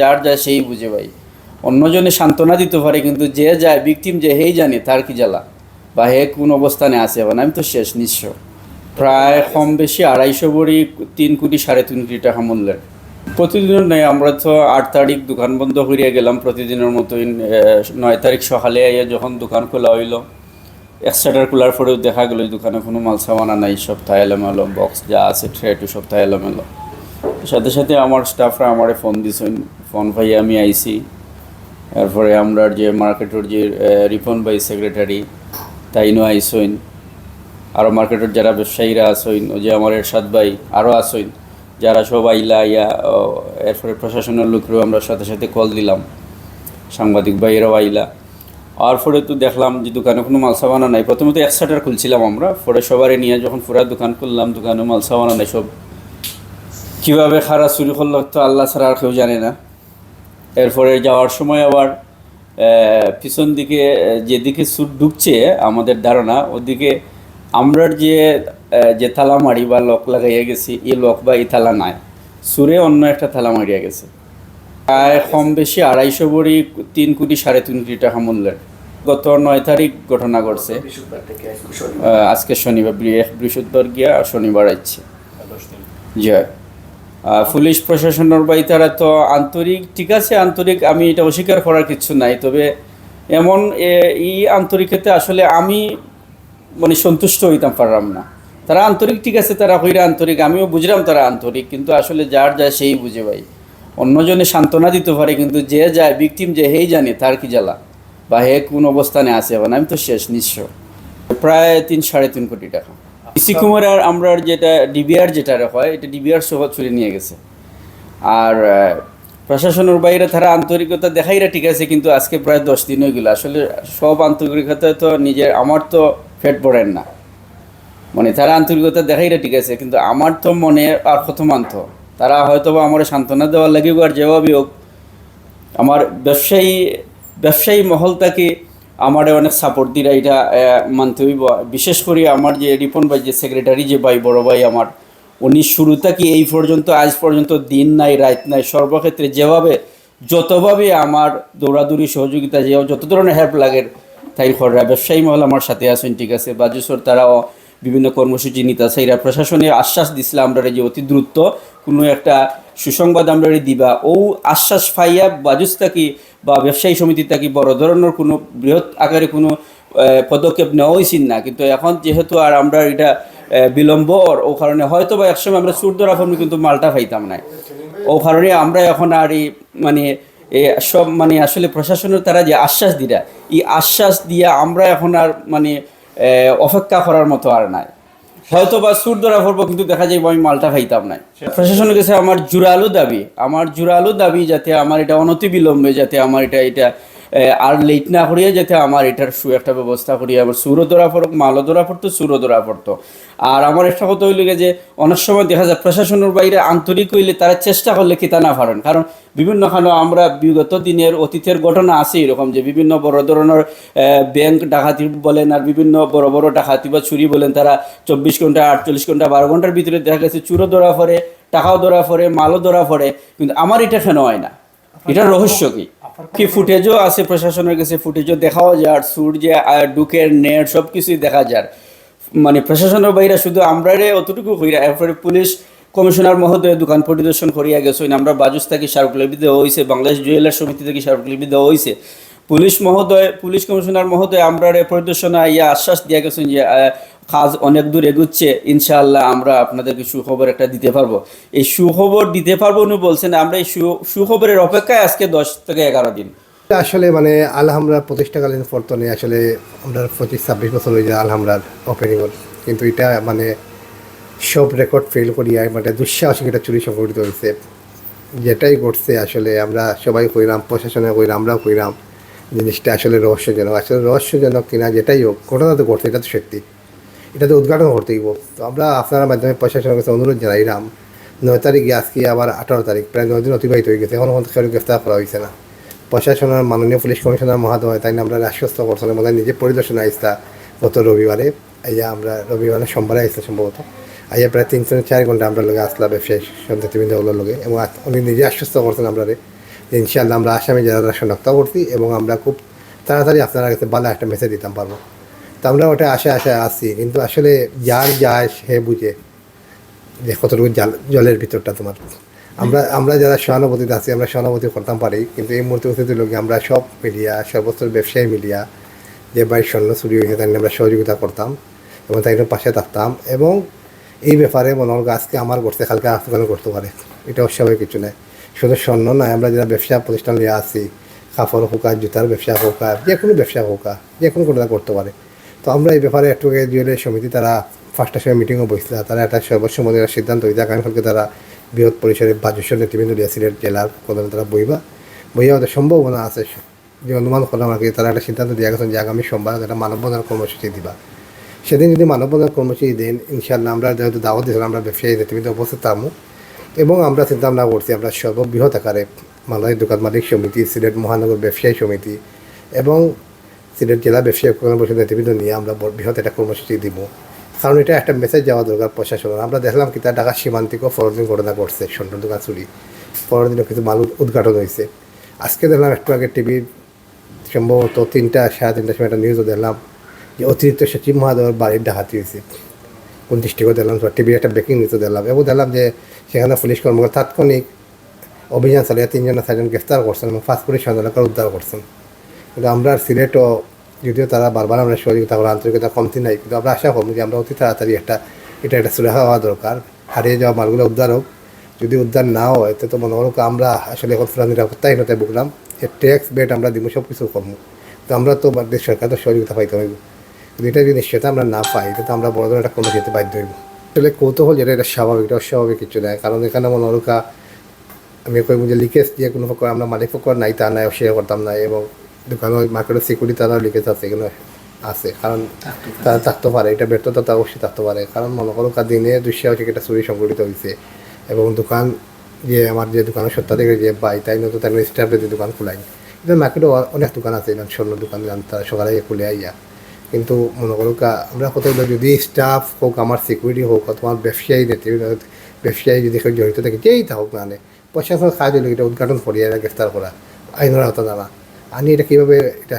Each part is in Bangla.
যার যায় সেই বুঝে ভাই। অন্যজনে সান্ত্বনা দিতে পারে কিন্তু যে যায় ভিকটিম যে হেই জানে তার কি জ্বালা বা হে কোন অবস্থানে আছে এখন আমি তো শেষ নিঃস্ব। প্রায় কম বেশি আড়াইশো বড়ি তিন কোটি সাড়ে তিন কোটি টাকা মূল্যের। প্রতিদিনের নয় আমরা তো আট তারিখ দোকান বন্ধ করিয়া গেলাম প্রতিদিনের আহ, নয় তারিখ সকালে আইয়া যখন দোকান খোলা হইল এক শাটার খোলার পরেও দেখা গেল দোকানে কোনো মাল সামানা নাই সপ্তাহে এলোমেলো বক্স যা আছে ট্রে টু সপ্তাহে এলোমেলো। সাথে সাথে আমার স্টাফরা আমারে ফোন দিছেন। ফোন পাইয়ে আমি আইছি। তারপরে আমরা যে মার্কেটের যে রিপন ভাই সেক্রেটারি তাইনও আইসইন। আরও মার্কেটের যারা ব্যবসায়ীরা আসইন ও যে আমার এরশাদ ভাই আরও আসইন যারা সব আইলা ইয়া এরপরে প্রশাসনের লোকেরও আমরা সাথে সাথে কল দিলাম। সাংবাদিক ভাইয়েরাও আইলা। আর পরে তো দেখলাম যে দোকানে কোনো মাল সামানা নাই। প্রথমে তো এক শাটার খুলছিলাম আমরা। পরে সবারই নিয়ে যখন পুরা দোকান খুললাম দোকানে মাল সামানা নাই সব। কীভাবে খারাপ চুরি করল তো আল্লাহ ছাড়া আর কেউ জানে না। এরপরে যাওয়ার সময় আবার পিছন দিকে যেদিকে সুট ঢুকছে আমাদের ধারণা ওদিকে আমরার যে যে থালা মারি বা লক লাগাইয়া গেছি এই লক বা এই থালা নাই। সুরে অন্য একটা থালা মারিয়া গেছে। প্রায় কম বেশি আড়াইশো বড়ি তিন কোটি সাড়ে তিন কোটি টাকা মূল্যের। গত নয় তারিখ ঘটনা ঘটছে। আজকে শনিবার বৃহ- বৃহস্পতিবার গিয়া আর শনিবার আসছে জয়। পুলিশ প্রশাসনের বাই তারা তো আন্তরিক, ঠিক আছে, আন্তরিক, আমি এটা অস্বীকার করার কিছু নাই। তবে এমন এই আন্তরিকতে আসলে আমি মানে সন্তুষ্ট হইতাম পারলাম না। তারা আন্তরিক, ঠিক আছে, তারা হইরা আন্তরিক, আমিও বুঝলাম তারা আন্তরিক, কিন্তু আসলে যার যায় সেই বুঝে ভাই। অন্যজনে সান্ত্বনা দিতে পারে, কিন্তু যে যায় ভিকটিম যে হেই জানে, তার কি জ্বালা? বা হে কোন অবস্থানে আছে এখন আমি তো শেষ, নিঃস্ব। প্রায় তিন, সাড়ে তিন কোটি টাকা। ইসি কুমার আর আমরা যেটা ডিবিআর যেটা হয়, এটা ডিবিআর সহ চুরি নিয়ে গেছে। আর প্রশাসনের বাইরে তারা আন্তরিকতা দেখাইরা ঠিক আছে, কিন্তু আজকে প্রায় দশ দিন হয়ে গেল। আসলে সব আন্তরিকতা তো নিজের, আমার তো ফেট পড়েন না। মানে তারা আন্তরিকতা দেখাইরা ঠিক আছে, কিন্তু আমার তো মনে আর কত মানত তারা হয়তো বা আমার সান্ত্বনা দেওয়ার লাগে আর যেভাবে হোক। আমার ব্যবসায়ী ব্যবসায়ী মহলটাকে আমার অনেক সাপোর্ট দিরা, এটা মানতে হইব। বিশেষ করে আমার যে রিপন ভাই, যে সেক্রেটারি যে ভাই, বড় ভাই আমার, উনি শুরু থেকে এই পর্যন্ত, আজ পর্যন্ত দিন নাই, রাত নাই, সর্বক্ষেত্রে যেভাবে, যতভাবে আমার দৌড়াদৌড়ি, সহযোগিতা, যে যত ধরনের হেল্প লাগে, তাই খররা ব্যবসায়ী মহল আমার সাথে আছেন, ঠিক আছে? বাজুসর তারাও বিভিন্ন কর্মসূচি নিতে আছে, এরা প্রশাসনে আশ্বাস দিছিল আমরা যে অতি দ্রুত কোনো একটা সুসংবাদ আমরা দিবা। ও আশ্বাস পাইয়া বাজুস থাকি বা ব্যবসায়ী সমিতি থাকি বড় ধরনের কোনো বৃহৎ আকারে কোনো পদক্ষেপ নেওয়া হয়েছিল না। কিন্তু এখন যেহেতু আর আমরা এটা বিলম্ব ওর, ও কারণে হয়তো বা একসময় আমরা সুর ধরা ফোন কিন্তু মালটা পাইতাম না। ও কারণে আমরা এখন আর এই মানে সব মানে আসলে প্রশাসনের তারা যে আশ্বাস দিরা, এই আশ্বাস দিয়া আমরা এখন আর মানে অপেক্ষা করার মতো আর নাই। হয়তো বা সুর ধরা পড়ব, কিন্তু দেখা যায় আমি মালটা খাইতাম না প্রশাসনের কাছে আমার জোরালো দাবি, আমার জোরালো দাবি যাতে আমার এটা অনতি বিলম্বে যাতে আমার এটা এটা আর লেট না করিয়া যাতে আমার এটার সু একটা ব্যবস্থা করিয়া আমার সুরও ধরা পড়ুক মালও ধরা পড়তো সুরও ধরা পড়তো। আর আমার একটা কথা হইল যে অনেক সময় দেখা যায় প্রশাসনের বাইরে আন্তরিক হইলে তারা চেষ্টা করলে কি তা না পারেন। কারণ বিভিন্ন খানো আমরা বিগত দিনের অতীতের ঘটনা আছে এরকম যে বিভিন্ন বড় ধরনের ব্যাংক ডাকাতি বলেন আর বিভিন্ন বড় বড় ডাকাতি বা চুরি বলেন তারা চব্বিশ ঘণ্টা আটচল্লিশ ঘণ্টা বারো ঘণ্টার ভিতরে দেখা গেছে চুরও ধরা পড়ে টাকাও ধরা পড়ে মালও ধরা পড়ে। কিন্তু আমার এটা কেন হয় না? এটা রহস্য কি? কি ফুটেজও আছে প্রশাসনের কাছে ফুটেজও দেখাও যায় আর সুর যে ডুকের নেট সব কিছুই দেখা যায়। মানে প্রশাসনের বাইরে শুধু আমরারে অতটুকু হইরা এরপরে পুলিশ কমিশনার মহোদয় দোকান পরিদর্শন করিয়া গেছেন। আমরা বাজুস থেকে স্মারকলিপি দেওয়া হয়েছে বাংলাদেশ জুয়েলার সমিতি থেকে স্মারকলিপি দেওয়া হয়েছে পুলিশ মহোদয় পুলিশ কমিশনার মহোদয় আমরা পরিদর্শনে ইয়া আশ্বাস দিয়া গেছেন যে কাজ অনেক দূর এগুচ্ছে, ইনশাআল্লাহ আমরা আপনাদেরকে সুখবর একটা দিতে পারব। এই সুখবর দিতে পারব উনি বলছেন, আমরা এই সুখবরের অপেক্ষায় আজকে দশ থেকে এগারো দিন। আসলে মানে আলহামরা প্রতিষ্ঠাকালীন পর্তনে আসলে আমরা পঁচিশ, ছাব্বিশ বছর হয়ে যায় আলহামরার ওপেনিং কিন্তু এটা মানে সব রেকর্ড ফেল করিয়া মানে দুঃসাহসিক এটা চুরি সংঘটিত হয়েছে। যেটাই ঘটছে আসলে আমরা সবাই কইরাম প্রশাসনে কইরাম আমরাও কইরাম জিনিসটা আসলে রহস্যজনক। আসলে রহস্যজনক কিনা যেটাই হোক, ঘটনা তো ঘটছে, এটা তো সত্যি। এটা তো উদ্ঘাটন করতেই হোক তো আমরা আপনার মাধ্যমে প্রশাসনের কাছে অনুরোধ জানাইলাম নয় তারিখ আজকে আবার আঠারো তারিখ, প্রায় নয় দিন অতিবাহিত হয়ে গেছে এখনও কেউ গ্রেফতার করা হয়েছে না। প্রশাসনের, মাননীয় পুলিশ কমিশনার মহোদয়, তাই আমরা আশ্বস্ত করছেন এবং নিজে পরিদর্শনে আইসা গত রবিবারে, আইয়া আমরা রবিবারে সোমবারে আইসা সম্ভবত, আইয়া প্রায় তিন থেকে চার ঘণ্টা আমরা লগে আসলা ব্যবসায়ী সন্তাতিবৃন্দগুলোর লগে, এবং উনি নিজে আশ্বস্ত করছেন আমরা ইনশাআল্লাহ আমরা আসামি যারা শনাক্ত করছি, এবং আমরা খুব তাড়াতাড়ি আপনারা কাছে ভালো একটা মেসেজ দিতাম পারব। তো আমরা ওটা আশা আশা আসি কিন্তু আসলে যার যায় সে বুঝে যে কতটুকু জাল, জলের ভিতরটা তোমার। আমরা আমরা যারা সহানুভূতিতে আছি, আমরা সহানুভূতি করতাম পারি, কিন্তু এই মুহূর্তে উপস্থিত লোক আমরা সব মিলিয়া সর্বস্ত ব্যবসায়ী মিলিয়া যে বাড়ির স্বর্ণ চুরি হয়েছে তাই আমরা সহযোগিতা করতাম এবং তাই পাশে থাকতাম এবং এই ব্যাপারে মনে হল আজকে আমার করতে কালকে আপনার করতে পারে। এটা অস্বাভাবিক কিছু নয়। শুধু স্বর্ণ নয়, আমরা যারা ব্যবসা প্রতিষ্ঠান নিয়ে আসি কাপড় হোকা জুতার ব্যবসা হোকা যে কোনো ব্যবসা হোকা যে কোনো কোনো করতে পারে। তো আমরা এই ব্যাপারে একটু জুয়েলারি সমিতি তারা ফার্স্টের সময় মিটিংও বসছিল। তারা একটা সর্বসম্মতির সিদ্ধান্ত হয়েছে আগামীকালকে তারা বৃহৎ পরিসরে বাজস্ব নেতৃবৃন্দ সিলেট জেলার প্রধান তারা বইবা। বইয়া ওদের সম্ভাবনা আছে। যে অনুমান করলাম আর কি, তারা একটা সিদ্ধান্ত দিয়ে গেছেন যে আগামী সোমবার একটা মানববন্ধন কর্মসূচি দিবা। সেদিন যদি মানববন্ধন কর্মসূচি দেন ইনশাল্লাহ আমরা যেহেতু দাওয়াত দিয়েছিলাম, আমরা ব্যবসায়ী নেতৃবৃন্দ উপস্থিত থাকব এবং আমরা চিন্তা ভাবনা করছি, আমরা সর্ববৃহৎ আকারে মালয় দোকান মালিক সমিতি, সিলেট মহানগর ব্যবসায়ী সমিতি এবং সিলেট জেলা ব্যবসায়ী কল্যাণ পরিষদ নেতৃবৃন্দ নিয়ে আমরা বৃহৎ একটা কর্মসূচি দিব। কারণ এটা একটা মেসেজ যাওয়া দরকার প্রশাসন আমরা দেখলাম কি তার ঢাকা সীমান্তিকও ফরদিন ঘটনা ঘটছে স্বর্ণ দোকান চুরি। পরদিনও কিছু মাল উদ্ঘাটন হয়েছে। আজকে দেখলাম একটু আগে টিভির সম্ভবত তিনটা, সাড়ে তিনটার সময় একটা নিউজও দেখলাম যে অতিরিক্ত সচিব মহাদয়ের বাড়ির ডাকাতি হয়েছে। কোন দৃষ্টিকোণ দেখলাম টিভির একটা ব্রেকিং নিউজও দেখলাম। এবং দেখলাম যে সেখানে পুলিশ কর্মকর্তা তাৎক্ষণিক অভিযান চালিয়ে তিনজন চারজন গ্রেফতার করছেন এবং কোটি সন্ধানকার উদ্ধার করছেন। কিন্তু আমরা সিলেটও যদিও তারা বারবার আমরা সহযোগিতা করার আন্তরিকতা কমতি নাই। কিন্তু আমরা আশা করব যে আমরা অতি তাড়াতাড়ি একটা, এটা একটা সুরাহা হওয়া দরকার, হারিয়ে যাওয়া মালগুলো উদ্ধার হোক। যদি উদ্ধার না হয় তো মনে করো আমরা আসলে এখন পুরা নিরাপত্তাহীনতায় ভুগলাম, যে ট্যাক্স বেট আমরা দিব সব কিছু কমবো তো আমরা তো দিয়ে সরকার তো সহযোগিতা পাইতে হইব। কিন্তু এটা যদি নিশ্চয়তা আমরা না পাই তো আমরা বড় ধরনের একটা কোনো যেতে বাধ্য হইব। আসলে কৌতূহল যেটা, এটা স্বাভাবিক, এটা অস্বাভাবিক কিছু নয় কারণ এখানে মনে করো আমি কইব যে লিকেজ দিয়ে কোনো আমরা মালিক প্রকার নাই, তা নাই, অস্বীকার করতাম না এবং দোকানের মার্কেটের সিকিউরিটি তারা লিকেজ আছে এগুলো আছে। কারণ তারা থাকতে পারে এটা ব্যর্থতা তা অবশ্যই থাকতে পারে কারণ মনে করো কার দিনে দুঃসাহ থেকে একটা চুরি সংঘটিত হয়েছে এবং দোকান যে আমার যে দোকানের সত্তা থেকে যে পাই তাই নতুন তাই স্টাফ যে দোকান খোলাই। কিন্তু মার্কেটে অনেক দোকান আছে স্বর্ণ দোকান তারা সকালে খুলে আইয়া কিন্তু মনে করো কা আমরা কোথাও যদি স্টাফ হোক আমার সিকিউরিটি হোক অথবা ব্যবসায়ী নেতৃত্ব ব্যবসায়ী যদি কেউ জড়িত থাকে যেই থাকুক না নে প্রশাসন কাজ হলো এটা উদ্ঘাটন করিয়া গ্রেফতার করা আইনের আওতা জানা। আনি এটা কীভাবে এটা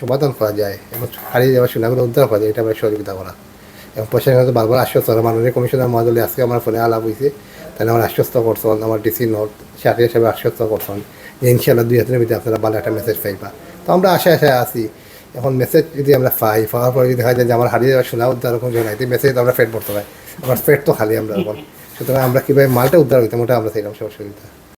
সমাধান করা যায় এবং হারিয়ে যাওয়া সুনাগুলো উদ্ধার করা যায়, এটা আমরা সহযোগিতা করা। এবং প্রশাসন বারবার আশ্বস্ত করা। মাননীয় কমিশনার মহাদলে আজকে আমার ফোনে আলাপ হয়েছে, তাহলে আমার আশ্বস্ত করছেন, আমার ডিসি নোট সাথে হিসাবে আশ্বস্ত করছেন যে ইনশাল্লাহ দুই হাজারের ভিতরে আপনারা ভালো একটা মেসেজ পাইবা। তো আমরা আশায় আশায় আছি, এখন মেসেজ যদি আমরা পাই, পাওয়ার পরে যদি দেখা যায় যে আমার হারিয়ে যাওয়া শোনা উদ্ধার কোনো নাই মেসেজ আমরা ফেট পড়তে পারি। আমার ফেট তো খালি আমরা এখন। সুতরাং আমরা কীভাবে মালটা উদ্ধার হইতাম ওটা আমরা চাইলাম সুবিধা